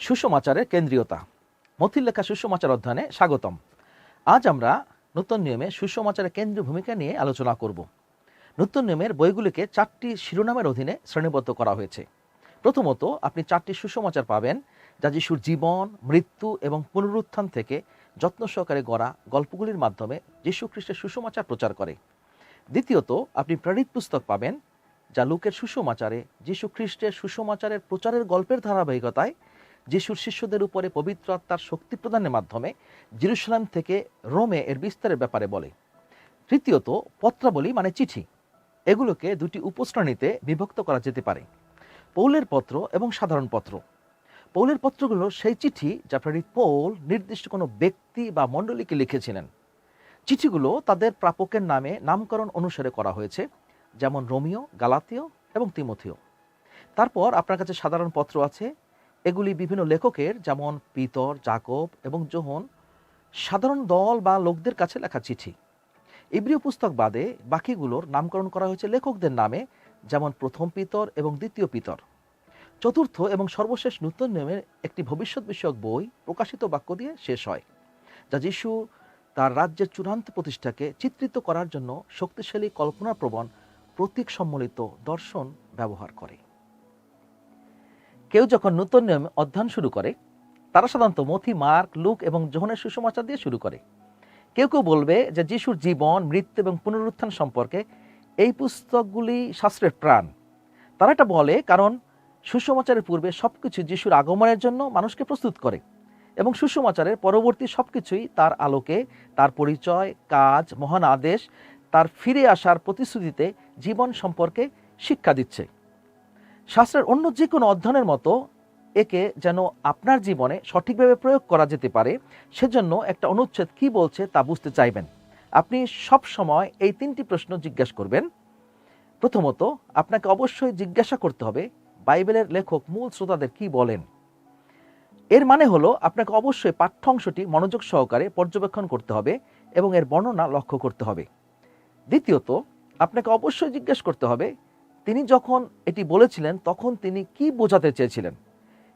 সুষমাচারের কেন্দ্রীয়তা। মথির লেখা সুষমাচার অধ্যয়নে স্বাগতম। আজ আমরা নূতন নিয়মে সুষমাচারের কেন্দ্রীয় ভূমিকা নিয়ে আলোচনা করব। নূতন নিয়মের বইগুলিকে চারটি শিরোনামের অধীনে শ্রেণীবদ্ধ করা হয়েছে। প্রথমত, আপনি চারটি সুষমাচার পাবেন, যা যিশুর জীবন, মৃত্যু এবং পুনরুত্থান থেকে যত্ন সহকারে গড়া গল্পগুলির মাধ্যমে যীশু খ্রিস্টের সুষমাচার প্রচার করে। দ্বিতীয়ত, আপনি প্রেরিত পুস্তক পাবেন, যা লোকের সুষমাচারে যীশু খ্রিস্টের সুষমাচারের প্রচারের গল্পের ধারাবাহিকতায় যিশুর শিষ্যদের উপরে পবিত্র আত্মার শক্তি প্রদানের মাধ্যমে জেরুসালাম থেকে রোমে এর বিস্তারের ব্যাপারে বলে। তৃতীয়ত, পত্রাবলী মানে চিঠি। এগুলোকে দুটি উপশ্রেণীতে বিভক্ত করা যেতে পারে। পৌলের পত্র এবং সাধারণ পত্র। পৌলের পত্রগুলো সেই চিঠি যা প্রেরিত পৌল নির্দিষ্ট কোনো ব্যক্তি বা মণ্ডলীকে লিখেছিলেন। চিঠিগুলো তাদের প্রাপকের নামে নামকরণ অনুসারে করা হয়েছে, যেমন রোমিও, গালাতীয় এবং তিমথিও। তারপর আপনার কাছে সাধারণ পত্র আছে এগুলি বিভিন্ন লেখকের, যেমন পিতর, জাকব এবং জোহন, সাধারণ দল বা লোকদের কাছে লেখা চিঠি। ইব্রিয় পুস্তক বাদে বাকিগুলোর নামকরণ করা হয়েছে লেখকদের নামে, যেমন প্রথম পিতর এবং দ্বিতীয় পিতর। চতুর্থ এবং সর্বশেষ নূতন নিয়মের একটি ভবিষ্যৎ বিষয়ক বই, প্রকাশিত বাক্য দিয়ে শেষ হয়, যা যিশু তার রাজ্যের চূড়ান্ত প্রতিষ্ঠাকে চিত্রিত করার জন্য শক্তিশালী কল্পনাপ্রবণ, প্রতীক সম্মিলিত দর্শন ব্যবহার করে। কেউ যখন নূতন নিয়ম অধ্যয়ন শুরু করে, তারা সাধারণত মথি, মার্ক, লুক এবং যোহনের সুসমাচার দিয়ে শুরু করে। কেউ কেউ বলবে যে যিশুর জীবন, মৃত্যু এবং পুনরুত্থান সম্পর্কে এই পুস্তকগুলি শাস্ত্রের প্রাণ তারা এটা বলে কারণ সুসমাচারের পূর্বে সব কিছু যিশুর আগমনের জন্য মানুষকে প্রস্তুত করে এবং সুসমাচারের পরবর্তী সব কিছুই তার আলোকে, তার পরিচয়, কাজ, মহান আদেশ, তার ফিরে আসার প্রতিশ্রুতিতে জীবন সম্পর্কে শিক্ষা দিচ্ছে। শাস্ত্রের অন্য যে কোনো অধ্যয়নের মতো একে যেন আপনার জীবনে সঠিকভাবে প্রয়োগ করা যেতে পারে, সেজন্য একটা অনুচ্ছেদ কি বলছে তা বুঝতে চাইবেন। আপনি সব সময় এই তিনটি প্রশ্ন জিজ্ঞাসা করবেন। প্রথমত, আপনাকে অবশ্যই জিজ্ঞাসা করতে হবে, বাইবেলের লেখক মূল শ্রোতাদের কি বলেন? এর মানে হলো, আপনাকে অবশ্যই পাঠ্যাংশটি মনোযোগ সহকারে পর্যবেক্ষণ করতে হবে এবং এর বর্ণনা লক্ষ্য করতে হবে। দ্বিতীয়ত, আপনাকে অবশ্যই জিজ্ঞেস করতে হবে তিনি যখন এটি বলেছিলেন, তখন তিনি কি বোঝাতে চেয়েছিলেন?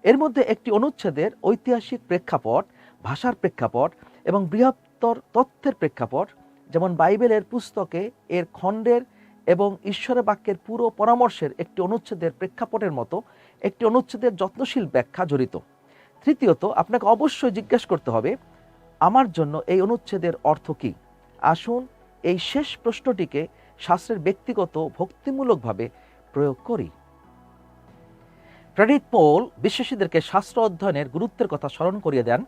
এর মধ্যে একটি অনুচ্ছেদের ঐতিহাসিক প্রেক্ষাপট, ভাষার প্রেক্ষাপট এবং বৃহত্তর তথ্যের প্রেক্ষাপট, যেমন বাইবেলের পুস্তকে এর খণ্ডের এবং ঈশ্বরের বাক্যের পুরো পরামর্শের একটি অনুচ্ছেদের প্রেক্ষাপটের মতো একটি অনুচ্ছেদের যত্নশীল ব্যাখ্যা জড়িত। তৃতীয়ত, আপনাকে অবশ্যই জিজ্ঞেস করতে হবে, আমার জন্য এই অনুচ্ছেদের অর্থ কী? আসুন এই শেষ প্রশ্নটিকে শাস্ত্রের ব্যক্তিগত ভক্তিমূলকভাবে প্রয়োগ করি। প্রেরিত পৌল বিশ্বাসীদেরকে শাস্ত্র অধ্যয়নের গুরুত্বের কথা স্মরণ করিয়ে দেন,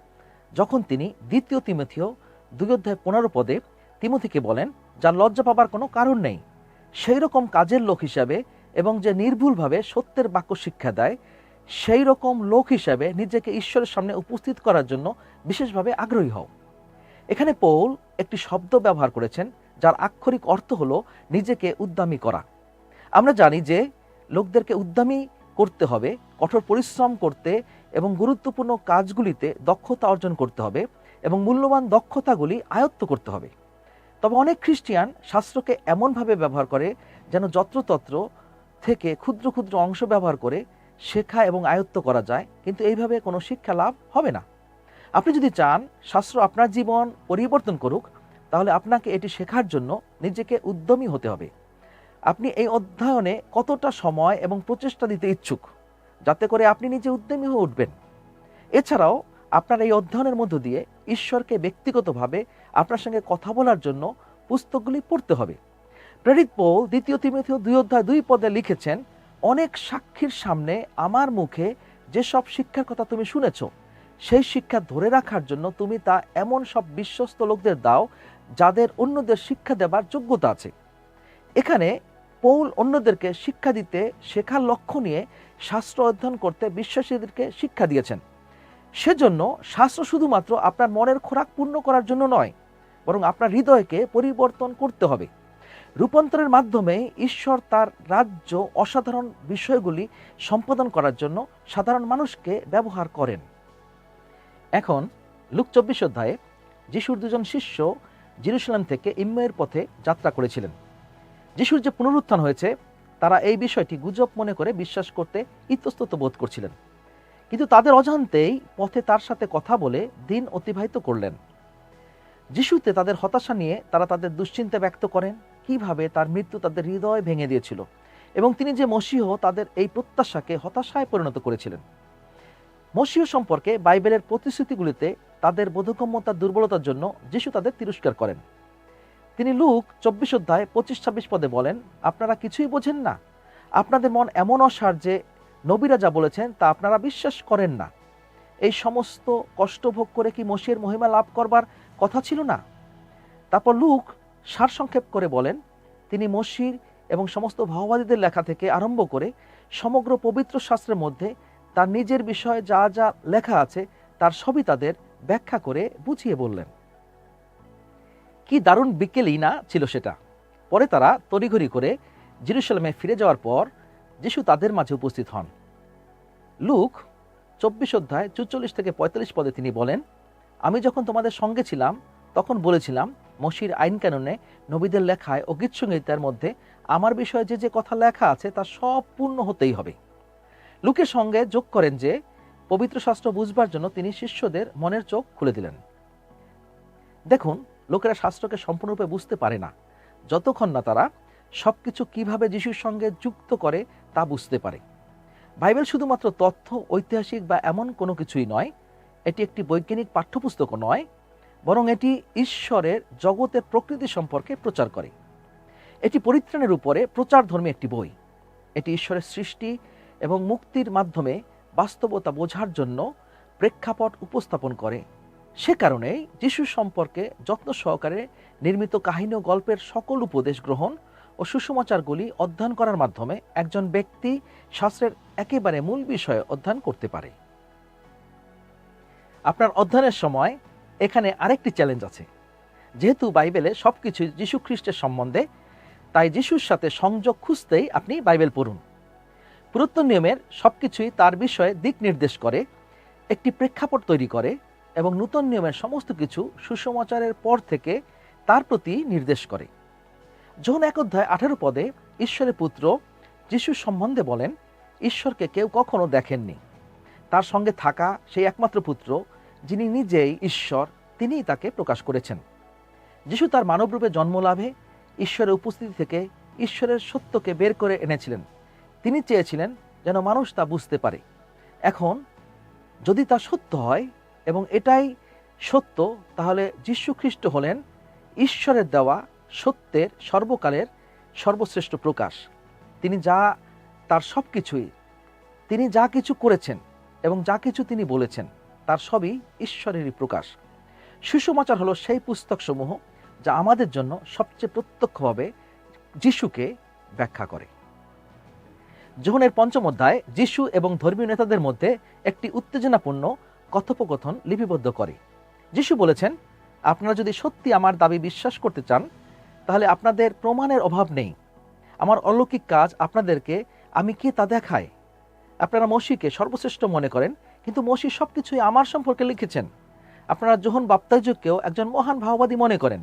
যখন তিনি দ্বিতীয় তিমথিও দুই অধ্যায় পনেরো পদে তিমথিকে বলেন, যার লজ্জা পাবার কোনো কারণ নেই। সেই রকম কাজের লোক হিসাবে এবং যে নির্ভুলভাবে সত্যের বাক্য শিক্ষা দেয়, সেই রকম লোক হিসাবে নিজেকে ঈশ্বরের সামনে উপস্থিত করার জন্য বিশেষভাবে আগ্রহী হও। এখানে পৌল একটি শব্দ ব্যবহার করেছেন যার আক্ষরিক অর্থ হলো নিজেকে উদ্যমী করা। আমরা জানি যে লোকদেরকে উদ্যমী করতে হবে, কঠোর পরিশ্রম করতে এবং গুরুত্বপূর্ণ কাজগুলিতে দক্ষতা অর্জন করতে হবে এবং মূল্যবান দক্ষতাগুলি আয়ত্ত করতে হবে। তবে অনেক খ্রিস্টিয়ান শাস্ত্রকে এমনভাবে ব্যবহার করে যেন যত্রতত্র থেকে ক্ষুদ্র ক্ষুদ্র অংশ ব্যবহার করে শেখা এবং আয়ত্ত করা যায়, কিন্তু এইভাবে কোনো শিক্ষা লাভ হবে না। আপনি যদি চান, শাস্ত্র আপনার জীবন পরিবর্তন করুক তাহলে আপনাকে এটি শেখার জন্য নিজেকে উদ্যমী হতে হবে। আপনি এই অধ্যয়নে কতটা সময় এবং প্রচেষ্টা দিতে ইচ্ছুক, যাতে করে আপনি নিজে উদ্যমী হয়ে উঠবেন। এছাড়াও, আপনার এই অধ্যয়নের মধ্য দিয়ে ঈশ্বরকে ব্যক্তিগতভাবে আপনার সঙ্গে কথা বলার জন্য পুস্তকগুলি পড়তে হবে। প্রেরিত পৌল দ্বিতীয় তিমথিও দুই অধ্যায় দুই পদে লিখেছেন, অনেক সাক্ষীর সামনে আমার মুখে যেসব শিক্ষার কথা তুমি শুনেছ, সেই শিক্ষা ধরে রাখার জন্য তুমি তা এমন সব বিশ্বস্ত লোকদের দাও যাদের অন্যদের শিক্ষা দেবার যোগ্যতা আছে। এখানে পৌল অন্যদেরকে শিক্ষা দিতে শেখার লক্ষ্য নিয়ে শাস্ত্র অধ্যয়ন করতে বিশ্বাসীদেরকে শিক্ষা দিয়েছেন। সেজন্য শাস্ত্র শুধুমাত্র আপনার মনের খোরাক পূর্ণ করার জন্য নয়, বরং আপনার হৃদয়কে পরিবর্তন করতে হবে। রূপান্তরের মাধ্যমে ঈশ্বর তার রাজ্য অসাধারণ বিষয়গুলি সম্পাদন করার জন্য সাধারণ মানুষকে ব্যবহার করেন। এখন লুক চব্বিশ অধ্যায়ে, যিশুর দুজন শিষ্য জিরুসালাম থেকে ইম্মের পথে যাত্রা করেছিলেন। যিশুর যে পুনরুত্থান হয়েছে, তারা এই বিষয়টি গুজব মনে করে বিশ্বাস করতে ইতস্তত বোধ করছিলেন। কিন্তু তাদের অজান্তেই পথে তার সাথে কথা বলে দিন অতিবাহিত করলেন। যিশুতে তাদের হতাশা নিয়ে তারা তাদের দুশ্চিন্তা ব্যক্ত করেন, কীভাবে তার মৃত্যু তাদের হৃদয় ভেঙে দিয়েছিল এবং তিনি যে মসিহ, তাদের এই প্রত্যাশাকে হতাশায় পরিণত করেছিলেন। মসিহ সম্পর্কে বাইবেলের প্রতিশ্রুতিগুলিতে তাদের বোধগম্যতার দুর্বলতার জন্য যিশু তাদের তিরস্কার করেন। তিনি লুক চব্বিশ অধ্যায় পঁচিশ ছাব্বিশ পদে বলেন, আপনারা কিছুই বোঝেন না। আপনাদের মন এমন অসার যে নবীরা যা বলেছেন তা আপনারা বিশ্বাস করেন না। এই সমস্ত কষ্ট ভোগ করে কি মসিয়ের মহিমা লাভ করবার কথা ছিল না? তারপর লুক সারসংক্ষেপ করে বলেন, তিনি মসির এবং সমস্ত ভাওবাদীদের লেখা থেকে আরম্ভ করে সমগ্র পবিত্র শাস্ত্রের মধ্যে তার নিজের বিষয়ে যা যা লেখা আছে তার সবই তাদের ব্যাখ্যা করে বুঝিয়ে বললেন। কি দারুণ বিকেলই না ছিল সেটা। পরে তারা তড়িঘড়ি করে জেরুসালামে ফিরে যাওয়ার পর যিশু তাদের মাঝে উপস্থিত হন। লুক, চব্বিশ অধ্যায় চুচল্লিশ থেকে পঁয়তাল্লিশ পদে তিনি বলেন, আমি যখন তোমাদের সঙ্গে ছিলাম, তখন বলেছিলাম, মসির আইন কানুনে নবীদের লেখায় ও মধ্যে আমার বিষয়ে যে যে কথা লেখা আছে তা সব পূর্ণ হতেই হবে। লুকের সঙ্গে যোগ করেন যে পবিত্র শাস্ত্র বুঝবার জন্য তিনি শিষ্যদের মনের চোখ খুলে দিলেন। দেখুন, লোকেরা শাস্ত্রকে সম্পূর্ণরূপে বুঝতে পারে না। যতক্ষণ না তারা সবকিছু কীভাবে যিশুর সঙ্গে যুক্ত করে তা বুঝতে পারে। বাইবেল শুধুমাত্র তথ্য, ঐতিহাসিক বা এমন কোনো কিছুই নয়, এটি একটি বৈজ্ঞানিক পাঠ্যপুস্তক নয়, বরং এটি ঈশ্বরের জগতের প্রকৃতি সম্পর্কে প্রচার করে। এটি পরিত্রাণের উপরে প্রচার ধর্মী একটি বই। এটি ঈশ্বরের সৃষ্টি এবং মুক্তির মাধ্যমে বাস্তবতা বোঝার জন্য প্রেক্ষাপট উপস্থাপন করে। সে কারণেই যিশু সম্পর্কে যত্ন সহকারে নির্মিত কাহিনী ও গল্পের সকল উপদেশ গ্রহণ ও সুসমাচারগুলি অধ্যয়ন করার মাধ্যমে একজন ব্যক্তি শাস্ত্রের একেবারে মূল বিষয়ে অধ্যয়ন করতে পারে। আপনার অধ্যয়নের সময় এখানে আরেকটি চ্যালেঞ্জ আছে। যেহেতু বাইবেলে সবকিছু যীশু খ্রিস্টের সম্বন্ধে, তাই যিশুর সাথে সংযোগ খুঁজতেই আপনি বাইবেল পড়ুন। পুরাতন নিয়মের সবকিছুই তার বিষয়ে দিক নির্দেশ করে, একটি প্রেক্ষাপট তৈরি করে এবং নূতন নিয়মের সমস্ত কিছু সুসমাচারের পর থেকে তার প্রতি নির্দেশ করে। যখন এক অধ্যায় আঠারো পদে ঈশ্বরের পুত্র যিশুর সম্বন্ধে বলেন, ঈশ্বরকে কেউ কখনো দেখেননি। তার সঙ্গে থাকা সেই একমাত্র পুত্র, যিনি নিজেই ঈশ্বর, তিনিই তাকে প্রকাশ করেছেন। যিশু তার মানবরূপে জন্মলাভে ঈশ্বরের উপস্থিতি থেকে ঈশ্বরের সত্যকে বের করে এনেছিলেন। তিনি চেয়েছিলেন যেন মানুষ তা বুঝতে পারে। এখন যদি তা সত্য হয় এবং এটাই সত্য, তাহলে খ্রিস্ট হলেন ঈশ্বরের দেওয়া সত্যের সর্বকালের সর্বশ্রেষ্ঠ প্রকাশ। তিনি যা, তার সব কিছুই তিনি যা কিছু করেছেন এবং যা কিছু তিনি বলেছেন, তার সবই ঈশ্বরেরই প্রকাশ। সুসমাচার হলো সেই পুস্তকসমূহ যা আমাদের জন্য সবচেয়ে প্রত্যক্ষভাবে যিশুকে ব্যাখ্যা করে। যোহনের পঞ্চম অধ্যায় যিশু এবং ধর্মীয় নেতাদের মধ্যে একটি উত্তেজনাপূর্ণ কথোপকথন লিপিবদ্ধ করে। যিশু বলেছেন, আপনারা যদি সত্যি আমার দাবি বিশ্বাস করতে চান, তাহলে আপনাদের প্রমাণের অভাব নেই। আমার অলৌকিক কাজ আপনাদেরকে, আমি কে তা দেখায়? আপনারা মসিকে সর্বশ্রেষ্ঠ মনে করেন, কিন্তু মসি সব কিছুই আমার সম্পর্কে লিখেছেন। আপনারা জোহন বাপ্তাইজকেও একজন মহান ভাওবাদী মনে করেন।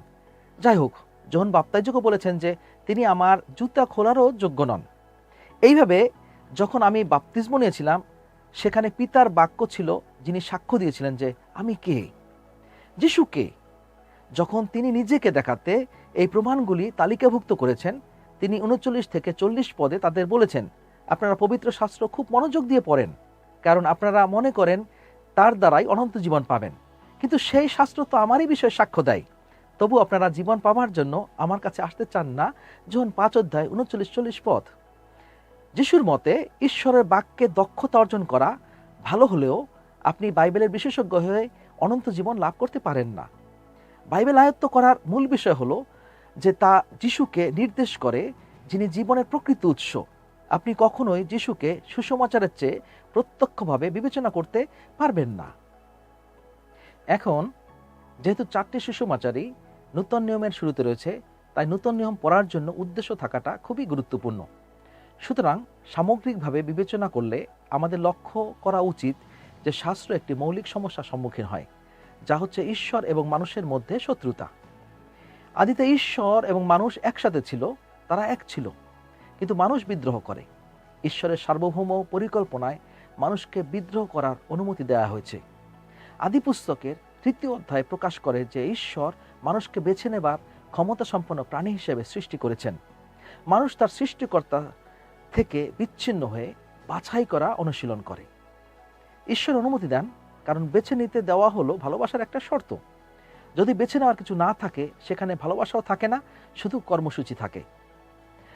যাই হোক জোহন বাপ্তাইজকও বলেছেন যে, তিনি আমার জুতা খোলারও যোগ্য নন। এইভাবে যখন আমি বাপ্তিস্ম নিয়েছিলাম, সেখানে পিতার বাক্য ছিল, যিনি সাক্ষ্য দিয়েছিলেন যে, আমি কে? যিশু কে? যখন তিনি নিজেকে দেখাতে এই প্রমাণগুলি তালিকাভুক্ত করেছেন, তিনি উনচল্লিশ থেকে চল্লিশ পদে তাদের বলেছেন, আপনারা পবিত্র শাস্ত্র খুব মনোযোগ দিয়ে পড়েন, কারণ আপনারা মনে করেন তার দ্বারাই অনন্ত জীবন পাবেন। কিন্তু সেই শাস্ত্র তো আমারই বিষয়ে সাক্ষ্য দেয়। তবু আপনারা জীবন পাবার জন্য আমার কাছে আসতে চান না। যখন পাঁচ অধ্যায় উনচল্লিশ চল্লিশ পথ যিশুর মতে, ঈশ্বরের বাক্যে দক্ষতা অর্জন করা ভালো হলেও আপনি বাইবেলের বিশেষজ্ঞ হয়ে অনন্ত জীবন লাভ করতে পারেন না। বাইবেল আয়ত্ত করার মূল বিষয় হলো যে তা যিশুকে নির্দেশ করে যিনি জীবনের প্রকৃত উৎস। আপনি কখনোই যিশুকে সুসমাচারের চেয়ে প্রত্যক্ষভাবে বিবেচনা করতে পারবেন না। এখন, যেহেতু চারটি সুসমাচারই নূতন নিয়মের শুরুতে রয়েছে, তাই নূতন নিয়ম পড়ার জন্য উদ্দেশ্য থাকাটা খুবই গুরুত্বপূর্ণ। সুতরাং সামগ্রিকভাবে বিবেচনা করলে আমাদের লক্ষ্য করা উচিত যে শাস্ত্র একটি মৌলিক সমস্যার সম্মুখীন হয়, যা হচ্ছে ঈশ্বর এবং মানুষের মধ্যে শত্রুতা। আদিতে ঈশ্বর এবং মানুষ একসাথে ছিল, তারা এক ছিল, কিন্তু মানুষ বিদ্রোহ করে। ঈশ্বরের সার্বভৌম পরিকল্পনায় মানুষকে বিদ্রোহ করার অনুমতি দেওয়া হয়েছে। আদি পুস্তকের তৃতীয় অধ্যায় প্রকাশ করে যে ঈশ্বর মানুষকে বেছে নেবার ক্ষমতা সম্পন্ন প্রাণী হিসেবে সৃষ্টি করেছেন। মানুষ তার সৃষ্টিকর্তা থেকে বিচ্ছিন্ন হয়ে বাছাই করা অনুশীলন করে। ঈশ্বর অনুমতি দেন, কারণ বেছে নিতে দেওয়া হলো ভালোবাসার একটা শর্ত। যদি বেছে নেওয়ার কিছু না থাকে, সেখানে ভালোবাসাও থাকে না, শুধু কর্মসূচি থাকে।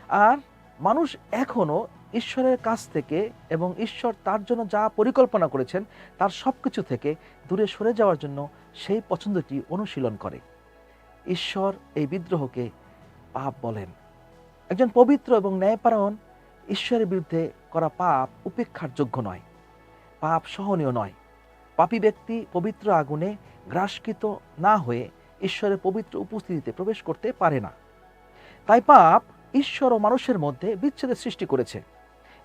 আর মানুষ এখনও ঈশ্বরের কাছ থেকে এবং ঈশ্বর তার জন্য যা পরিকল্পনা করেছেন, তার সব কিছু থেকে দূরে সরে যাওয়ার জন্য সেই পছন্দটি অনুশীলন করে। ঈশ্বর এই বিদ্রোহকে পাপ বলেন। একজন পবিত্র এবং ন্যায়পারণ ঈশ্বরের বিরুদ্ধে করা পাপ উপেক্ষার যোগ্য নয়। পাপ সহনীয় নয়। পাপী ব্যক্তি পবিত্র আগুনে গ্রাসকৃত না হয়ে ঈশ্বরের পবিত্র উপস্থিতিতে প্রবেশ করতে পারে না। তাই পাপ ঈশ্বর ও মানুষের মধ্যে বিচ্ছেদের সৃষ্টি করেছে।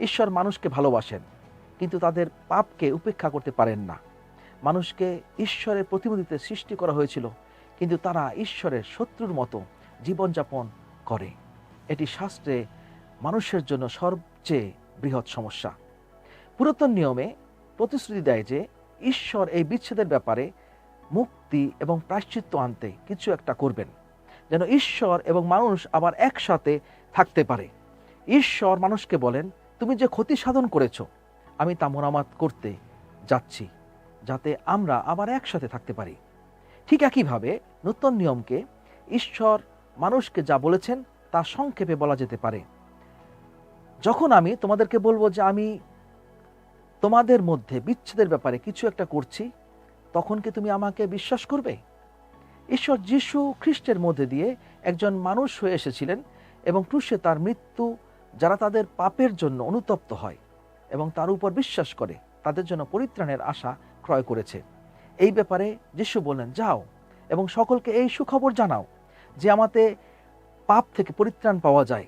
ঈশ্বর মানুষকে ভালোবাসেন, কিন্তু তাদের পাপকে উপেক্ষা করতে পারেন না। মানুষকে ঈশ্বরের প্রতিনিধিতে সৃষ্টি করা হয়েছিল, কিন্তু তারা ঈশ্বরের শত্রুর মতো জীবনযাপন করে। এটি শাস্ত্রে মানুষের জন্য সবচেয়ে বৃহৎ সমস্যা। পুরাতন নিয়মে প্রতিশ্রুতি দেয় যে, ঈশ্বর এই বিচ্ছেদের ব্যাপারে মুক্তি এবং প্রায়শ্চিত্ত আনতে কিছু একটা করবেন, যেন ঈশ্বর এবং মানুষ আবার একসাথে থাকতে পারে। ঈশ্বর মানুষকে বলেন, তুমি যে ক্ষতি সাধন করেছ, আমি তা মরামাত করতে যাচ্ছি, যাতে আমরা আবার একসাথে থাকতে পারি। ঠিক একইভাবে নূতন নিয়মকে ঈশ্বর মানুষকে যা বলেছেন, তা সংক্ষেপে বলা যেতে পারে। যখন আমি তোমাদেরকে বলব যে আমি তোমাদের মধ্যে বিচ্ছেদের ব্যাপারে কিছু একটা করছি, তখন কি তুমি আমাকে বিশ্বাস করবে? ঈশ্বর যিশু খ্রিস্টের মধ্যে দিয়ে একজন মানুষ হয়ে এসেছিলেন এবং ক্রুশে তার মৃত্যু যারা তাদের পাপের জন্য অনুতপ্ত হয় এবং তার উপর বিশ্বাস করে, তাদের জন্য পরিত্রাণের আশা ক্রয় করেছে। এই ব্যাপারে যিশু বললেন, যাও এবং সকলকে এই সুখবর জানাও যে আমাতে পাপ থেকে পরিত্রাণ পাওয়া যায়।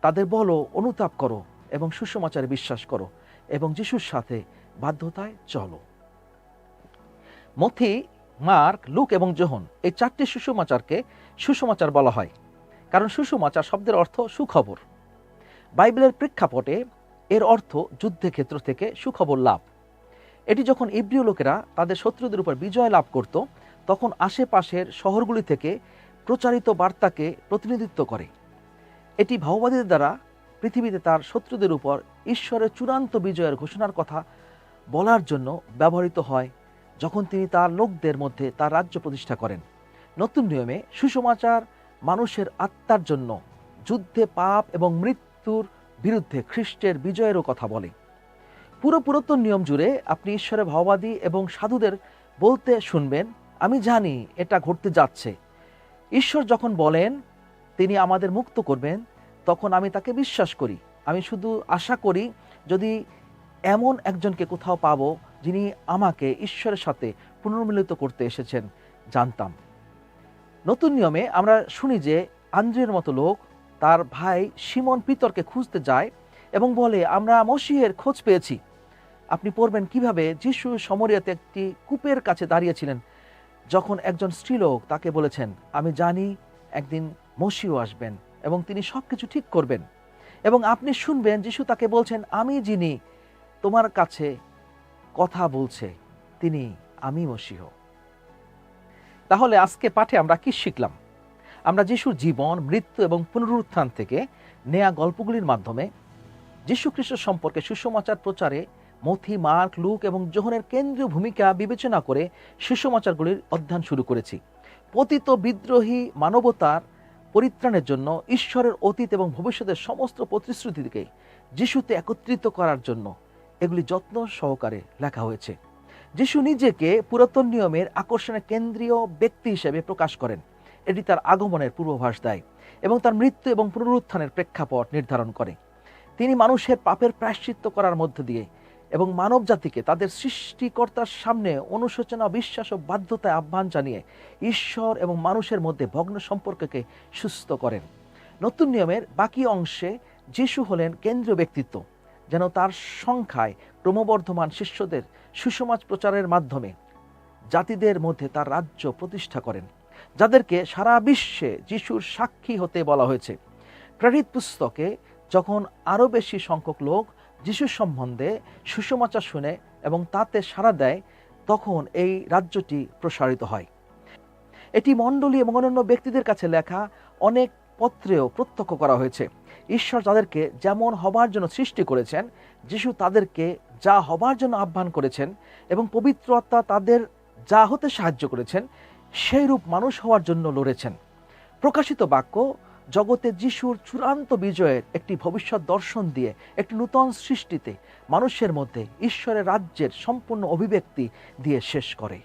তাদের বলো, অনুতাপ করো এবং সুসমাচারে বিশ্বাস করো এবং যিশুর সাথে বাধ্যতায় চলো। মথি মার্ক, লুক এবং জোহন এই চারটি সুসমাচারকে সুসমাচার বলা হয়। কারণ সুসমাচার শব্দের অর্থ সুখবর। বাইবেলের প্রেক্ষাপটে এর অর্থ যুদ্ধক্ষেত্র থেকে সুখবর লাভ। এটি যখন ইব্রিয় লোকেরা তাদের শত্রুদের উপর বিজয় লাভ করত, তখন আশেপাশের শহরগুলি থেকে প্রচারিত বার্তাকে প্রতিনিধিত্ব করে। এটি ভাওবাদীদের দ্বারা পৃথিবীতে তার শত্রুদের উপর ঈশ্বরের চূড়ান্ত বিজয়ের ঘোষণার কথা বলার জন্য ব্যবহৃত হয়, যখন তিনি তার লোকদের মধ্যে তার রাজ্য প্রতিষ্ঠা করেন। নতুন নিয়মে সুসমাচার মানুষের আত্মার জন্য যুদ্ধে পাপ এবং মৃত্যুর বিরুদ্ধে খ্রিস্টের বিজয়েরও কথা বলে। পুরো পুরাতন নিয়ম জুড়ে আপনি ঈশ্বরের ভাওবাদী এবং সাধুদের বলতে শুনবেন, আমি জানি এটা ঘটতে যাচ্ছে। ঈশ্বর যখন বলেন তিনি আমাদের মুক্ত করবেন, তখন আমি তাকে বিশ্বাস করি। আমি শুধু আশা করি, যদি এমন একজনকে কোথাও পাবো, যিনি আমাকে ঈশ্বরের সাথে পুনর্মিলিত করতে এসেছেন, জানতাম। নতুন নিয়মে আমরা শুনি যে আন্দ্রের মতো লোক তার ভাই সিমন পিতরকে খুঁজতে যায় এবং বলে, আমরা মসিহের খোঁজ পেয়েছি। আপনি পড়বেন কীভাবে? যিশু সমরিয়াতে একটি কূপের কাছে দাঁড়িয়েছিলেন, যখন একজন স্ত্রীলোক তাকে বলেছেন, আমি জানি, একদিন মসিও আসবেন এবং তিনি সব কিছু ঠিক করবেন। এবং আপনি শুনবেন, যিশু তাকে বলছেন, আমি যিনি, তোমার কাছে কথা বলছে, তিনি আমি মসিহ। তাহলে আজকে পাঠে আমরা কি শিখলাম? আমরা যিশুর জীবন, মৃত্যু এবং পুনরুত্থান থেকে নেয়া গল্পগুলির মাধ্যমে যীশু খ্রিস্ট সম্পর্কে সুসমাচার প্রচারে মথি, মার্ক, লুক এবং জোহনের কেন্দ্রীয় ভূমিকা বিবেচনা করে সুসমাচারগুলির অধ্যয়ন শুরু করেছি। পতিত বিদ্রোহী মানবতার পরিত্রাণের জন্য ঈশ্বরের অতীত এবং ভবিষ্যতের সমস্ত প্রতিশ্রুতিকে যিশুতে একত্রিত করার জন্য এগুলি যত্ন সহকারে লেখা হয়েছে। যিশু নিজেকে পুরাতন নিয়মের আকর্ষণের কেন্দ্রীয় ব্যক্তি হিসেবে প্রকাশ করেন। এটি তার আগমনের পূর্বাভাস দেয় এবং তার মৃত্যু এবং পুনরুত্থানের প্রেক্ষাপট নির্ধারণ করে। তিনি মানুষের পাপের প্রায়শ্চিত্ত করার মধ্য দিয়ে এবং মানব জাতিকে তাদের সৃষ্টিকর্তার সামনে অনুশোচনা, বিশ্বাস ও বাধ্যতায় আহ্বান জানিয়ে ঈশ্বর এবং মানুষের মধ্যে ভগ্ন সম্পর্ককে সুস্থ করেন। নতুন নিয়মের বাকি অংশে যিশু হলেন কেন্দ্রীয় ব্যক্তিত্ব, যেন তার সংখ্যায় ক্রমবর্ধমান শিষ্যদের সুসমাজ প্রচারের মাধ্যমে জাতিদের মধ্যে তার রাজ্য প্রতিষ্ঠা করেন, যাদেরকে সারা বিশ্বে যিশুর সাক্ষী হতে বলা হয়েছে। প্রেরিত পুস্তকে যখন আরও বেশি সংখ্যক লোক যিশুর সম্বন্ধে সুষমাচার শুনে এবং তাতে সাড়া দেয়, তখন এই রাজ্যটি প্রসারিত হয়। এটি মণ্ডলী এবং অন্যান্য ব্যক্তিদের কাছে লেখা অনেক পত্রেও প্রত্যক্ষ করা হয়েছে। ঈশ্বর তাদেরকে যেমন হবার জন্য সৃষ্টি করেছেন, যিশু তাদেরকে যা হবার জন্য আহ্বান করেছেন এবং পবিত্র আত্মা তাদের যা হতে সাহায্য করেছেন সেই রূপ মানুষ হওয়ার জন্য লড়েছেন। প্রকাশিত বাক্য জগতে যিশুর চূড়ান্ত বিজয়ের একটি ভবিষ্যৎ দর্শন দিয়ে একটি নূতন সৃষ্টিতে মানুষের মধ্যে ঈশ্বরের রাজ্যের সম্পূর্ণ অভিব্যক্তি দিয়ে শেষ করে।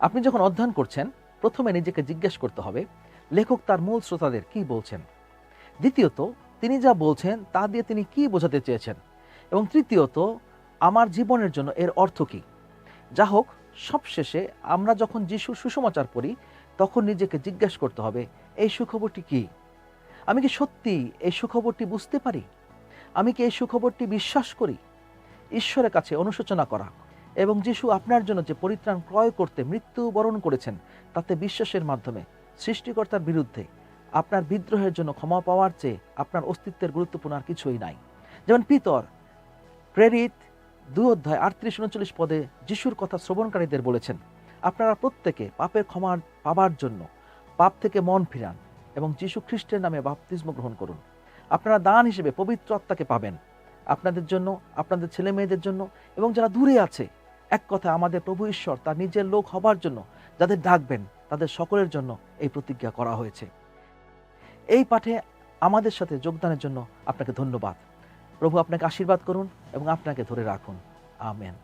আপনি যখন অধ্যয়ন করছেন, প্রথমে নিজেকে জিজ্ঞেস করতে হবে, লেখক তার মূল শ্রোতাদের কি বলছেন? দ্বিতীয়ত, তিনি যা বলছেন, তা দিয়ে তিনি কি বোঝাতে চেয়েছেন? এবং তৃতীয়ত, আমার জীবনের জন্য এর অর্থ কি? যা হোক, সবশেষে আমরা যখন যিশুর সুসমাচার পড়ি, তখন নিজেকে জিজ্ঞেস করতে হবে এই সুখবরটি কি? আমি কি সত্যি এই সুখবরটি বুঝতে পারি? আমি কি এই সুখবরটি বিশ্বাস করি? ঈশ্বরের কাছে অনুশোচনা করা এবং যিশু আপনার জন্য যে পরিত্রাণ ক্রয় করতে মৃত্যুবরণ করেছেন, তাতে বিশ্বাসের মাধ্যমে সৃষ্টিকর্তার বিরুদ্ধে আপনার বিদ্রোহের জন্য ক্ষমা পাওয়ার চেয়ে আপনার অস্তিত্বের গুরুত্বপূর্ণ আর কিছুই নাই। যেমন পিতর, প্রেরিত দুই অধ্যায় আটত্রিশ উনচল্লিশ পদে যিশুর কথা শ্রবণকারীদের বলেছেন, আপনারা প্রত্যেকে পাপের ক্ষমা পাবার জন্য পাপ থেকে মন ফিরান এবং যিশু খ্রিস্টের নামে বাপতিস্ম গ্রহণ করুন। আপনারা দান হিসেবে পবিত্র আত্মাকে পাবেন। আপনাদের জন্য, আপনাদের ছেলে মেয়েদের জন্য এবং যারা দূরে আছে, এক কথা আমাদের প্রভু ঈশ্বর তার নিজের লোক হবার জন্য যাদের ডাকবেন, তাদের সকলের জন্য এই প্রতিজ্ঞা করা হয়েছে। এই পাঠে আমাদের সাথে যোগদানের জন্য আপনাকে ধন্যবাদ। প্রভু আপনাকে আশীর্বাদ করুন এবং আপনাকে ধরে রাখুন। আমেন।